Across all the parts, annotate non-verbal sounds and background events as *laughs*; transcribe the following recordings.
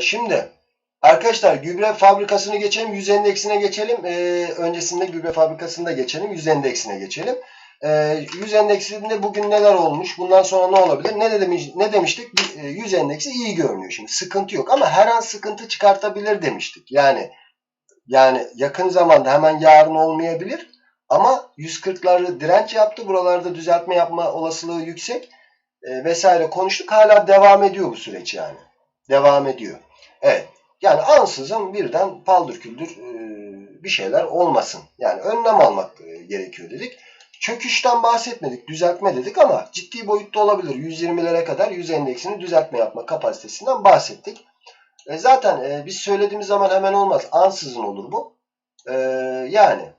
Şimdi arkadaşlar gübre fabrikasını geçelim. Yüz endeksine geçelim. Ee, öncesinde gübre fabrikasında geçelim. Yüz endeksine geçelim. Ee, yüz endeksinde bugün neler olmuş? Bundan sonra ne olabilir? Ne, demiş, ne demiştik? E, Yüz endeksi iyi görünüyor şimdi. Sıkıntı yok ama her an sıkıntı çıkartabilir demiştik. Yani yani yakın zamanda hemen yarın olmayabilir. Ama 140'ları direnç yaptı. Buralarda düzeltme yapma olasılığı yüksek. E, vesaire konuştuk. Hala devam ediyor bu süreç yani. Devam ediyor. Evet. Yani ansızın birden paldır küldür e, bir şeyler olmasın. Yani önlem almak e, gerekiyor dedik. Çöküşten bahsetmedik, düzeltme dedik ama ciddi boyutta olabilir. 120'lere kadar 100 endeksini düzeltme yapma kapasitesinden bahsettik. E, zaten e, biz söylediğimiz zaman hemen olmaz. Ansızın olur bu. E, yani.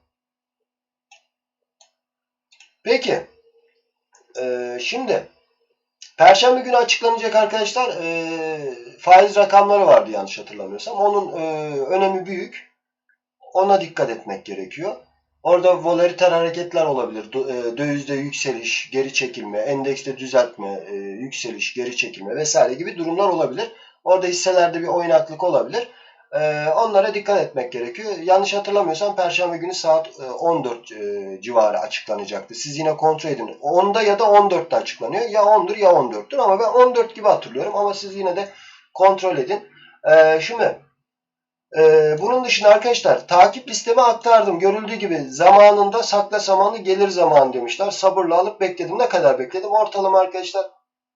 Peki. E, şimdi Perşembe günü açıklanacak arkadaşlar e, faiz rakamları vardı yanlış hatırlamıyorsam. Onun e, önemi büyük. Ona dikkat etmek gerekiyor. Orada volatiliter hareketler olabilir. E, Dövizde yükseliş, geri çekilme, endekste düzeltme, e, yükseliş, geri çekilme vesaire gibi durumlar olabilir. Orada hisselerde bir oynaklık olabilir. E, onlara dikkat etmek gerekiyor. Yanlış hatırlamıyorsam Perşembe günü saat e, 14 e, civarı açıklanacaktı. Siz yine kontrol edin. 10'da ya da 14'te açıklanıyor. Ya 10'dur ya 14'tür ama ben 14 gibi hatırlıyorum. Ama siz yine de kontrol edin. E, şimdi ee, bunun dışında arkadaşlar takip listeme aktardım. Görüldüğü gibi zamanında sakla zamanı gelir zaman demişler. Sabırla alıp bekledim. Ne kadar bekledim? Ortalama arkadaşlar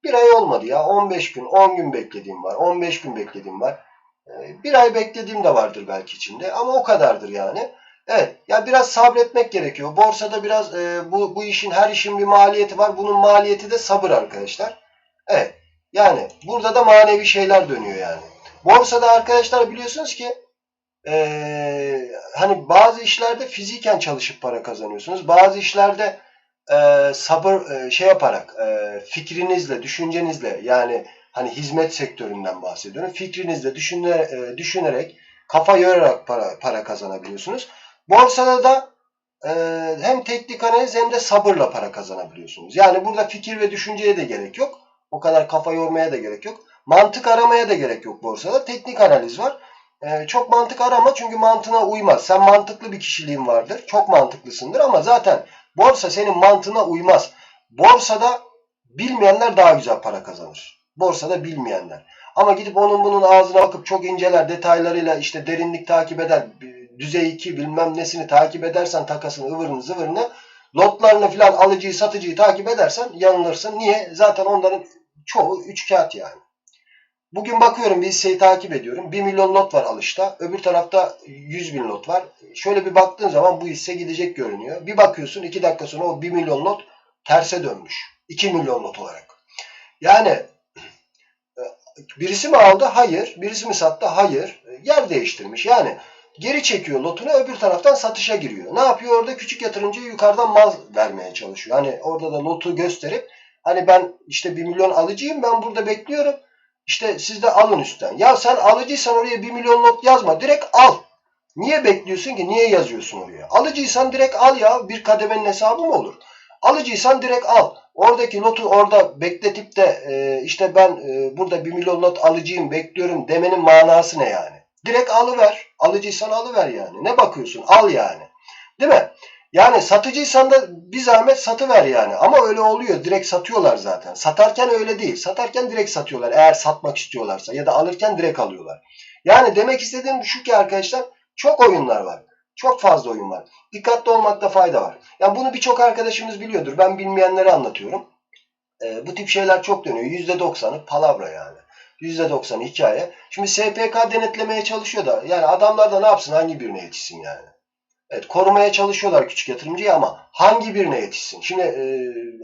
bir ay olmadı ya. 15 gün, 10 gün beklediğim var. 15 gün beklediğim var. Ee, bir ay beklediğim de vardır belki içinde. Ama o kadardır yani. Evet. Ya biraz sabretmek gerekiyor. Borsada biraz e, bu, bu işin her işin bir maliyeti var. Bunun maliyeti de sabır arkadaşlar. Evet. Yani burada da manevi şeyler dönüyor yani. Borsada arkadaşlar biliyorsunuz ki ee, hani bazı işlerde fiziken çalışıp para kazanıyorsunuz. Bazı işlerde e, sabır e, şey yaparak e, fikrinizle, düşüncenizle yani hani hizmet sektöründen bahsediyorum. Fikrinizle düşüne, e, düşünerek kafa yorarak para, para kazanabiliyorsunuz. Borsada da e, hem teknik analiz hem de sabırla para kazanabiliyorsunuz. Yani burada fikir ve düşünceye de gerek yok. O kadar kafa yormaya da gerek yok. Mantık aramaya da gerek yok borsada. Teknik analiz var. Ee, çok mantık arama çünkü mantığına uymaz. Sen mantıklı bir kişiliğin vardır. Çok mantıklısındır ama zaten borsa senin mantığına uymaz. Borsada bilmeyenler daha güzel para kazanır. Borsada bilmeyenler. Ama gidip onun bunun ağzına bakıp çok inceler detaylarıyla işte derinlik takip eder. Düzey 2 bilmem nesini takip edersen takasını ıvırını zıvırını lotlarını filan alıcıyı satıcıyı takip edersen yanılırsın. Niye? Zaten onların çoğu üç kağıt yani. Bugün bakıyorum bir hisseyi takip ediyorum. 1 milyon lot var alışta. Öbür tarafta 100 bin lot var. Şöyle bir baktığın zaman bu hisse gidecek görünüyor. Bir bakıyorsun 2 dakika sonra o 1 milyon lot terse dönmüş. 2 milyon lot olarak. Yani e, birisi mi aldı? Hayır. Birisi mi sattı? Hayır. Yer değiştirmiş. Yani geri çekiyor lotunu öbür taraftan satışa giriyor. Ne yapıyor? Orada küçük yatırımcıya yukarıdan mal vermeye çalışıyor. Hani orada da lotu gösterip hani ben işte 1 milyon alıcıyım ben burada bekliyorum. İşte siz de alın üstten. Ya sen alıcıysan oraya 1 milyon not yazma. Direkt al. Niye bekliyorsun ki? Niye yazıyorsun oraya? Alıcıysan direkt al ya. Bir kademenin hesabı mı olur? Alıcıysan direkt al. Oradaki notu orada bekletip de e, işte ben e, burada 1 milyon not alıcıyım bekliyorum demenin manası ne yani? Direkt alıver. Alıcıysan alıver yani. Ne bakıyorsun? Al yani. Değil mi? Yani satıcıysan da bir zahmet satıver yani. Ama öyle oluyor. Direkt satıyorlar zaten. Satarken öyle değil. Satarken direkt satıyorlar. Eğer satmak istiyorlarsa. Ya da alırken direkt alıyorlar. Yani demek istediğim şu ki arkadaşlar çok oyunlar var. Çok fazla oyun var. Dikkatli olmakta fayda var. Yani bunu birçok arkadaşımız biliyordur. Ben bilmeyenlere anlatıyorum. Ee, bu tip şeyler çok dönüyor. %90'ı palavra yani. %90'ı hikaye. Şimdi SPK denetlemeye çalışıyor da yani adamlar da ne yapsın hangi birine yetişsin yani. Evet, korumaya çalışıyorlar küçük yatırımcıyı ama hangi birine yetişsin? Şimdi e,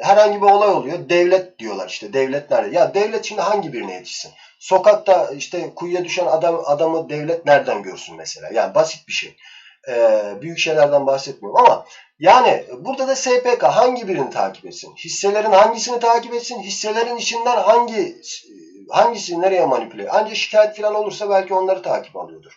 herhangi bir olay oluyor. Devlet diyorlar işte. Devlet nerede? Ya devlet şimdi hangi birine yetişsin? Sokakta işte kuyuya düşen adam adamı devlet nereden görsün mesela? Yani basit bir şey. E, büyük şeylerden bahsetmiyorum ama yani burada da SPK hangi birini takip etsin? Hisselerin hangisini takip etsin? Hisselerin içinden hangi hangisi nereye manipüle? Ancak şikayet falan olursa belki onları takip alıyordur.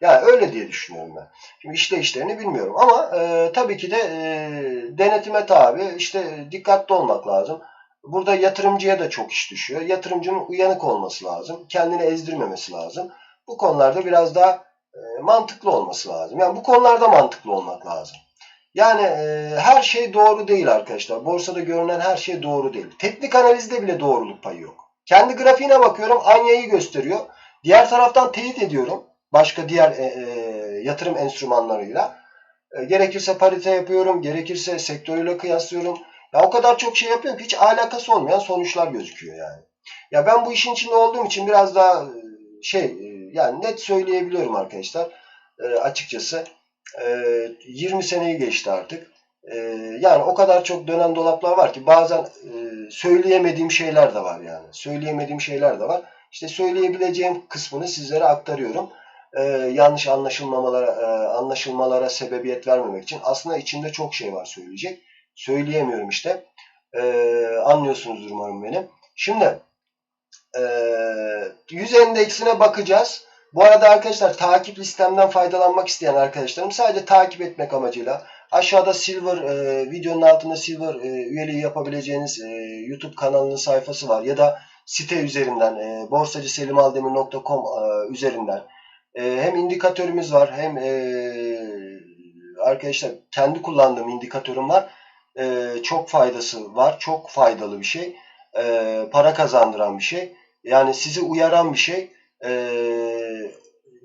Yani öyle diye düşünüyorum ben. Şimdi işte işlerini bilmiyorum ama e, tabii ki de e, denetime tabi işte dikkatli olmak lazım. Burada yatırımcıya da çok iş düşüyor. Yatırımcının uyanık olması lazım. Kendini ezdirmemesi lazım. Bu konularda biraz daha mantıklı olması lazım. Yani bu konularda mantıklı olmak lazım. Yani e, her şey doğru değil arkadaşlar. Borsada görünen her şey doğru değil. Teknik analizde bile doğruluk payı yok. Kendi grafiğine bakıyorum Anya'yı gösteriyor. Diğer taraftan teyit ediyorum. Başka diğer e, e, yatırım enstrümanlarıyla. E, gerekirse parite yapıyorum. Gerekirse sektörüyle kıyaslıyorum. Ya o kadar çok şey yapıyorum ki hiç alakası olmayan sonuçlar gözüküyor yani. Ya ben bu işin içinde olduğum için biraz daha e, şey e, yani net söyleyebiliyorum arkadaşlar. E, açıkçası e, 20 seneyi geçti artık. E, yani o kadar çok dönen dolaplar var ki bazen e, söyleyemediğim şeyler de var yani. Söyleyemediğim şeyler de var. İşte söyleyebileceğim kısmını sizlere aktarıyorum. Ee, yanlış anlaşılmamalara, e, anlaşılmalara sebebiyet vermemek için. Aslında içinde çok şey var söyleyecek. Söyleyemiyorum işte. Ee, anlıyorsunuzdur umarım beni. Şimdi e, 100 endeksine bakacağız. Bu arada arkadaşlar takip listemden faydalanmak isteyen arkadaşlarım sadece takip etmek amacıyla aşağıda Silver e, videonun altında Silver e, üyeliği yapabileceğiniz e, YouTube kanalının sayfası var ya da site üzerinden e, borsacıselimaldemir.com e, üzerinden e, hem indikatörümüz var hem e, arkadaşlar kendi kullandığım indikatörüm var. E, çok faydası var. Çok faydalı bir şey. E, para kazandıran bir şey. Yani sizi uyaran bir şey. E,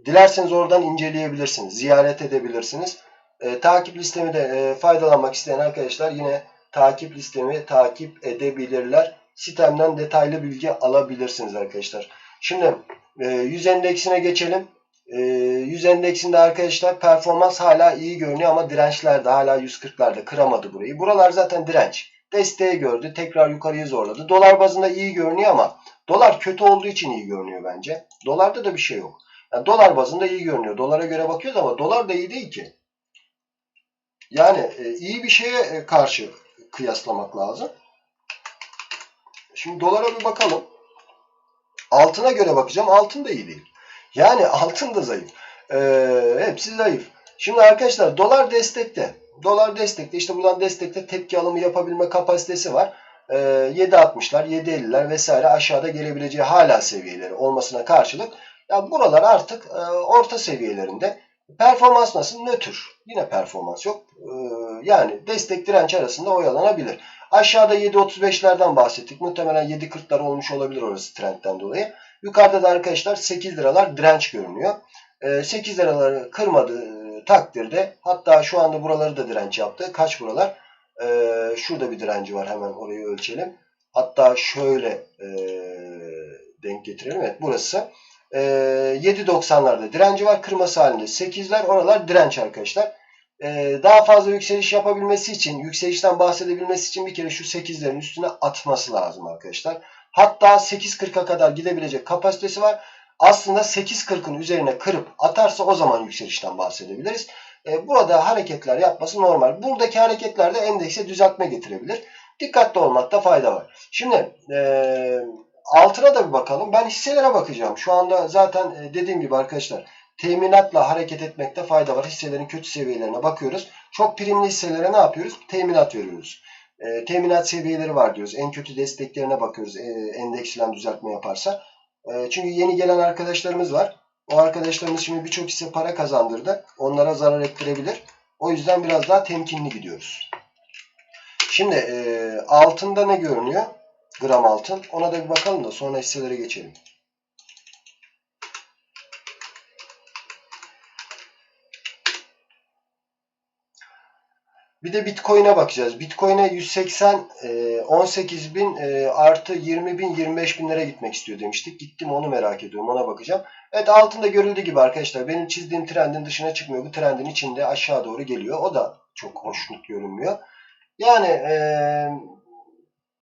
dilerseniz oradan inceleyebilirsiniz. Ziyaret edebilirsiniz. E, takip listemi de e, faydalanmak isteyen arkadaşlar yine takip listemi takip edebilirler. Sitemden detaylı bilgi alabilirsiniz arkadaşlar. Şimdi e, 100 endeksine geçelim. E, 100 endeksinde arkadaşlar performans hala iyi görünüyor ama dirençler de hala 140'larda kıramadı burayı. Buralar zaten direnç. Desteği gördü. Tekrar yukarıya zorladı. Dolar bazında iyi görünüyor ama dolar kötü olduğu için iyi görünüyor bence. Dolarda da bir şey yok. Yani dolar bazında iyi görünüyor. Dolara göre bakıyoruz ama dolar da iyi değil ki. Yani e, iyi bir şeye e, karşı kıyaslamak lazım. Şimdi dolara bir bakalım. Altına göre bakacağım. Altın da iyi değil. Yani *laughs* altın da zayıf. Ee, hepsi zayıf. Şimdi arkadaşlar dolar destekte. Dolar destekte. İşte buradan destekte tepki alımı yapabilme kapasitesi var. Ee, 7.60'lar, 7.50'ler vesaire aşağıda gelebileceği hala seviyeleri olmasına karşılık. Ya buralar artık e, orta seviyelerinde. Performans nasıl? Nötr. Yine performans yok. Ee, yani destek direnç arasında oyalanabilir. Aşağıda 7.35'lerden bahsettik. Muhtemelen 7.40'lar olmuş olabilir orası trendten dolayı. Yukarıda da arkadaşlar 8 liralar direnç görünüyor. 8 liraları kırmadığı takdirde hatta şu anda buraları da direnç yaptı. Kaç buralar? Şurada bir direnci var. Hemen orayı ölçelim. Hatta şöyle denk getirelim. Evet burası. 7.90'larda direnci var. Kırması halinde 8'ler. Oralar direnç arkadaşlar. Daha fazla yükseliş yapabilmesi için, yükselişten bahsedebilmesi için bir kere şu 8'lerin üstüne atması lazım arkadaşlar. Hatta 8.40'a kadar gidebilecek kapasitesi var. Aslında 8.40'ın üzerine kırıp atarsa o zaman yükselişten bahsedebiliriz. Burada hareketler yapması normal. Buradaki hareketler de endekse düzeltme getirebilir. Dikkatli olmakta fayda var. Şimdi e, altına da bir bakalım. Ben hisselere bakacağım. Şu anda zaten dediğim gibi arkadaşlar teminatla hareket etmekte fayda var. Hisselerin kötü seviyelerine bakıyoruz. Çok primli hisselere ne yapıyoruz? Teminat veriyoruz. E, teminat seviyeleri var diyoruz. En kötü desteklerine bakıyoruz. E, endeks düzeltme yaparsa. E, çünkü yeni gelen arkadaşlarımız var. O arkadaşlarımız şimdi birçok hisse para kazandırdı. Onlara zarar ettirebilir. O yüzden biraz daha temkinli gidiyoruz. Şimdi e, altında ne görünüyor? Gram altın. Ona da bir bakalım da sonra hisselere geçelim. Bir de Bitcoin'e bakacağız. Bitcoin'e 180 18 bin e, artı 20 bin 25 binlere gitmek istiyor demiştik. Gittim onu merak ediyorum. Ona bakacağım. Evet altında görüldüğü gibi arkadaşlar benim çizdiğim trendin dışına çıkmıyor. Bu trendin içinde aşağı doğru geliyor. O da çok hoşnut görünmüyor. Yani e,